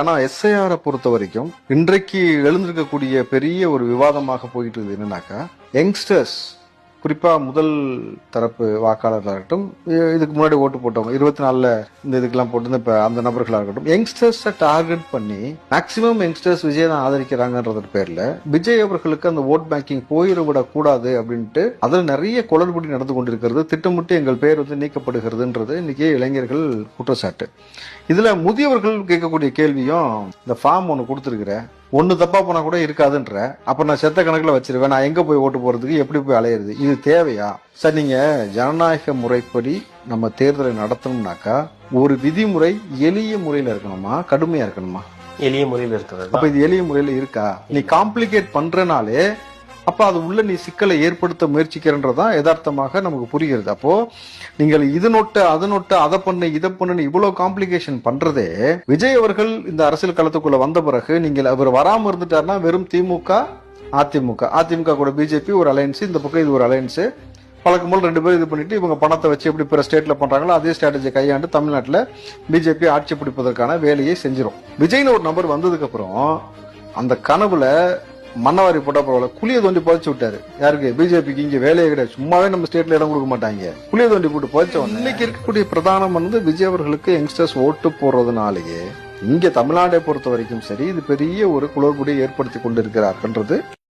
ஆனா எஸ்ஐஆரை பொறுத்த வரைக்கும் இன்றைக்கு எழுந்திருக்கக்கூடிய பெரிய ஒரு விவாதமாக போயிட்டு இருக்குது என்னன்னாக்கா யங்ஸ்டர்ஸ் குறிப்பாக முதல் தரப்பு வாக்காளர்களாக இருக்கட்டும் இதுக்கு முன்னாடி ஓட்டு போட்டவங்க இருபத்தி நாலில் இந்த இதுக்கெல்லாம் போட்டு இப்போ அந்த நபர்களாக இருக்கட்டும் யங்ஸ்டர்ஸை டார்கெட் பண்ணி மேக்சிமம் யங்ஸ்டர்ஸ் விஜய் தான் ஆதரிக்கிறாங்கன்றது பேரில் விஜய் அவர்களுக்கு அந்த ஓட் பேங்கிங் போயிடுவிடக்கூடாது அப்படின்ட்டு அதில் நிறைய குளறுபடி நடந்து கொண்டிருக்கிறது திட்டமிட்டு எங்கள் பேர் வந்து நீக்கப்படுகிறதுன்றது இன்னைக்கு இளைஞர்கள் குற்றச்சாட்டு. இதில் முதியவர்கள் கேட்கக்கூடிய கேள்வியும் இந்த ஃபார்ம் ஒன்று கொடுத்துருக்குறேன் ஒன்னு தப்பா போனா கூட இருக்காதுன்ற. அப்ப நான் செத்த கணக்குல வச்சிருவேன். நான் எங்க போய் ஓட்டு போறதுக்கு எப்படி போய் அலையிறது? இது தேவையா? சார் நீங்க ஜனநாயக முறைப்படி நம்ம தேர்தலை நடத்தணும்னாக்கா ஒரு விதிமுறை எளிய முறையில இருக்கணுமா? கடுமையா இருக்கணுமா? எளிய முறையில் இருக்கிறது அப்ப இது எளிய முறையில இருக்கா? நீ காம்ப்ளிகேட் பண்றனாலே அப்போ அது உள்ள நீ சிக்கலை ஏற்படுத்த முயற்சிக்கிறன்றதான் யதார்த்தமாக நமக்கு புரிகிறது. அப்போ நீங்கள் இது நோட்டு அது நோட்டு அதை பண்ணு இதை பண்ணுன்னு இவ்வளோ காம்ப்ளிகேஷன் பண்றதே விஜய் அவர்கள் இந்த அரசியல் களத்துக்குள்ள வந்த பிறகு நீங்கள் அவர் வராமல் இருந்துட்டாருன்னா வெறும் திமுக அதிமுக. அதிமுக கூட பிஜேபி ஒரு அலையன்ஸ் இந்த பக்கம் இது ஒரு அலையன்ஸ் வழக்கம் போல் ரெண்டு பேரும் இது பண்ணிட்டு இவங்க பணத்தை வச்சு எப்படி பிற ஸ்டேட்ல பண்றாங்களோ அதே ஸ்ட்ராட்டஜி கையாண்டு தமிழ்நாட்டில் பிஜேபி ஆட்சி பிடிப்பதற்கான வேலையை செஞ்சிடும் விஜய்னு ஒரு நபர் வந்ததுக்கு அப்புறம் அந்த கனவுல மன்னவாரி போட்டா பரவாயில்ல. குழிய தோண்டி புதைச்சு விட்டாரு. யாருக்கு? பிஜேபிக்கு இங்க வேலையே கிடையாது. சும்மாவே நம்ம ஸ்டேட்ல இடம் கொடுக்க மாட்டாங்க. குழிய தோண்டி போட்டு புதைச்சவன் இன்னைக்கு இருக்கக்கூடிய பிரதானம் வந்து விஜய் அவர்களுக்கு யங்ஸ்டர்ஸ் ஓட்டு போடுறதுனாலேயே இங்க தமிழ்நாட்டை பொறுத்த வரைக்கும் சரி இது பெரிய ஒரு குளறுபடியை ஏற்படுத்தி கொண்டிருக்கிறார்கள்ன்றது.